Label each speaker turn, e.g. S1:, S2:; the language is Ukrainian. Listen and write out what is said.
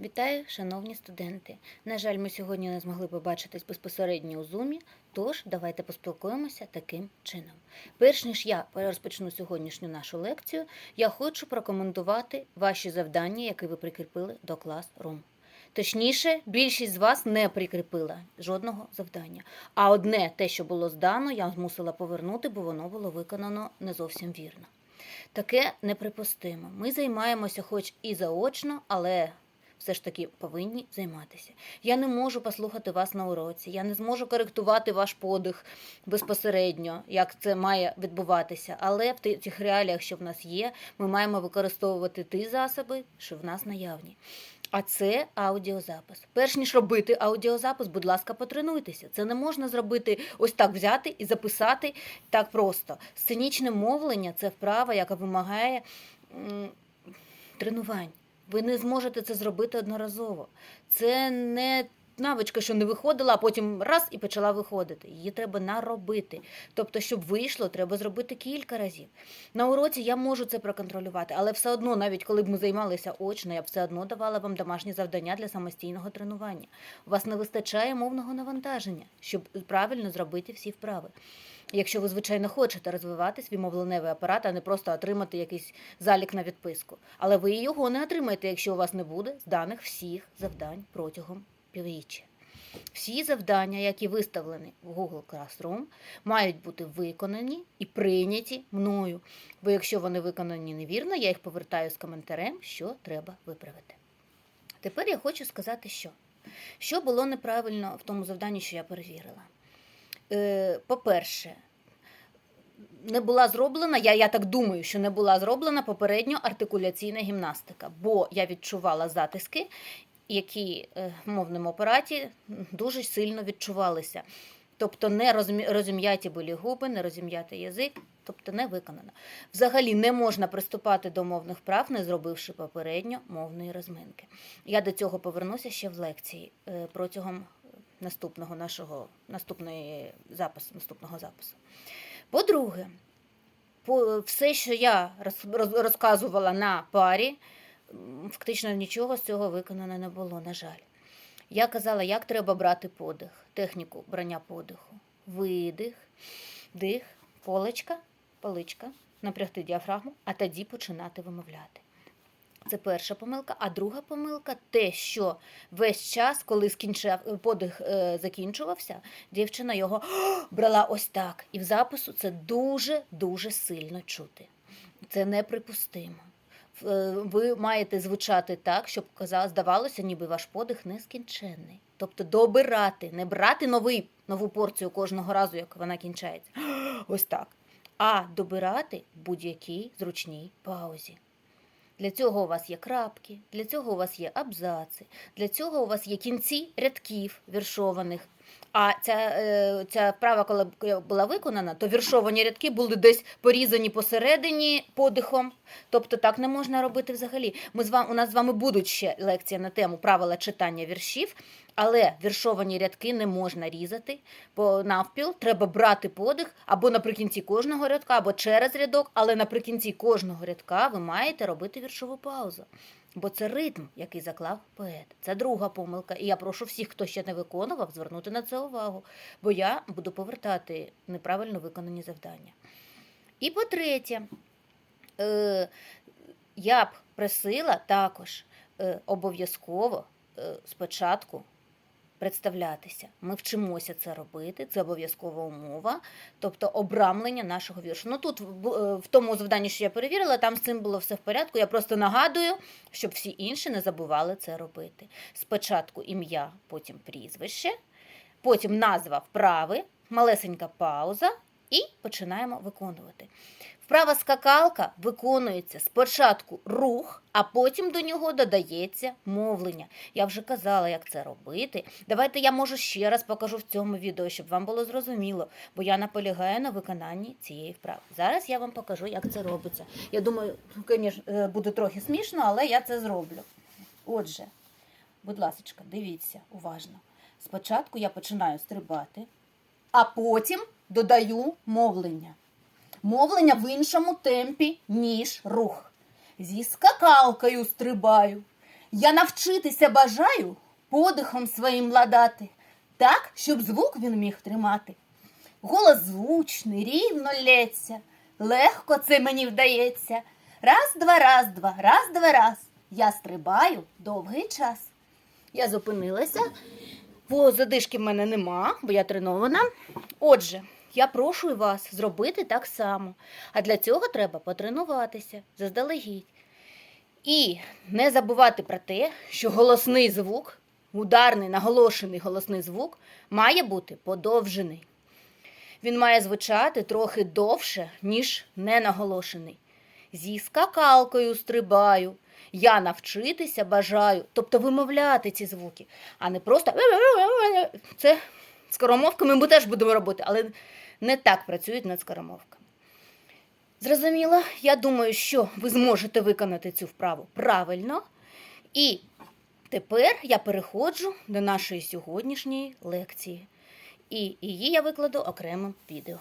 S1: Вітаю, шановні студенти. На жаль, ми сьогодні не змогли побачитись безпосередньо у зумі, тож давайте поспілкуємося таким чином. Перш ніж я розпочну сьогоднішню нашу лекцію, я хочу прокоментувати ваші завдання, які ви прикріпили до Classroom. Точніше, більшість з вас не прикріпила жодного завдання. А одне те, що було здано, я змусила повернути, бо воно було виконано не зовсім вірно. Таке неприпустимо. Ми займаємося хоч і заочно, але все ж таки повинні займатися. Я не можу послухати вас на уроці, я не зможу коректувати ваш подих безпосередньо, як це має відбуватися. Але в тих реаліях, що в нас є, ми маємо використовувати ті засоби, що в нас наявні. А це аудіозапис. Перш ніж робити аудіозапис, будь ласка, потренуйтеся. Це не можна зробити ось так взяти і записати так просто. Сценічне мовлення це вправа, яка вимагає тренувань. Ви не зможете це зробити одноразово. Це не навичка, що не виходила, а потім раз і почала виходити. Її треба наробити. Тобто, щоб вийшло, треба зробити кілька разів. На уроці я можу це проконтролювати, але все одно, навіть коли б ми займалися очно, я б все одно давала вам домашні завдання для самостійного тренування. У вас не вистачає мовного навантаження, щоб правильно зробити всі вправи. Якщо ви, звичайно, хочете розвивати свій мовленевий апарат, а не просто отримати якийсь залік на відписку. Але ви його не отримаєте, якщо у вас не буде зданих всіх завдань протягом півріччя. Всі завдання, які виставлені в Google Classroom, мають бути виконані і прийняті мною. Бо якщо вони виконані невірно, я їх повертаю з коментарем, що треба виправити. Тепер я хочу сказати, що. Що було неправильно в тому завданні, що я перевірила. Е, По-перше, не була зроблена, я, я так думаю, що не була зроблена попередньо артикуляційна гімнастика, бо я відчувала затиски, які е, в мовному апараті дуже сильно відчувалися. Тобто не розім'яті були губи, не розім'ятий язик, тобто не виконано. Взагалі не можна приступати до мовних прав, не зробивши попередньо мовної розминки. Я до цього повернуся ще в лекції е, протягом наступного нашого наступної запису, наступного запису. По-друге, по, все, що я роз, роз, розказувала на парі, фактично нічого з цього виконано не було, на жаль. Я казала, як треба брати подих, техніку брання подиху. Видих, дих, поличка, поличка, напрягти діафрагму, а тоді починати вимовляти. Це перша помилка. А друга помилка те, що весь час, коли скінчав, подих е, закінчувався, дівчина його брала ось так. І в запису це дуже-дуже сильно чути. Це неприпустимо. Е, Ви маєте звучати так, щоб здавалося, ніби ваш подих нескінченний. Тобто добирати, не брати новий, нову порцію кожного разу, як вона кінчається. Ось так. А добирати в будь-якій зручній паузі. Для цього у вас є крапки, для цього у вас є абзаци, для цього у вас є кінці рядків віршованих. А ця, е, ця вправа, коли була виконана, то віршовані рядки були десь порізані посередині подихом. Тобто так не можна робити взагалі. Ми з вами, у нас з вами будуть ще лекції на тему правила читання віршів, але віршовані рядки не можна різати по навпіл. Треба брати подих або наприкінці кожного рядка, або через рядок, але наприкінці кожного рядка ви маєте робити віршову паузу. Бо це ритм, який заклав поет. Це друга помилка. І я прошу всіх, хто ще не виконував, звернути на це увагу, бо я буду повертати неправильно виконані завдання. І по-третє, е, я б просила також е, обов'язково е, спочатку представлятися. Ми вчимося це робити, це обов'язкова умова, тобто обрамлення нашого віршу. Ну тут в, е, тому завданні, що я перевірила, там з цим було все в порядку. Я просто нагадую, щоб всі інші не забували це робити. Спочатку ім'я, потім прізвище, потім назва вправи, малесенька пауза, і починаємо виконувати. Вправа скакалка виконується спочатку рух, а потім до нього додається мовлення. Я вже казала, як це робити. Давайте я можу ще раз покажу в цьому відео, щоб вам було зрозуміло, бо я наполягаю на виконанні цієї вправи. Зараз я вам покажу, як це робиться. Я думаю, звісно, буде трохи смішно, але я це зроблю. Отже, будь ласка, дивіться уважно. Спочатку я починаю стрибати, а потім додаю мовлення. Мовлення в іншому темпі, ніж рух. Зі скакалкою стрибаю.
S2: Я навчитися бажаю подихом своїм ладати, так, щоб звук він міг тримати. Голос звучний, рівно лється, легко це мені вдається. Раз, два, раз, два, раз, два, раз. Я стрибаю довгий час.
S1: Я зупинилася, бо задишки в мене нема, бо я тренована. Отже, я прошу вас зробити так само. А для цього треба потренуватися заздалегідь. І не забувати про те, що голосний звук, ударний наголошений голосний звук, має бути подовжений. Він має звучати трохи довше, ніж ненаголошений. Зі скакалкою стрибаю. Я навчитися бажаю, тобто вимовляти ці звуки, а не просто це скоромовками ми теж будемо робити, але не так працюють над скоромовками. Зрозуміло, я думаю, що ви зможете виконати цю вправу правильно. І тепер я переходжу до нашої сьогоднішньої лекції. І її я викладу окремим відео.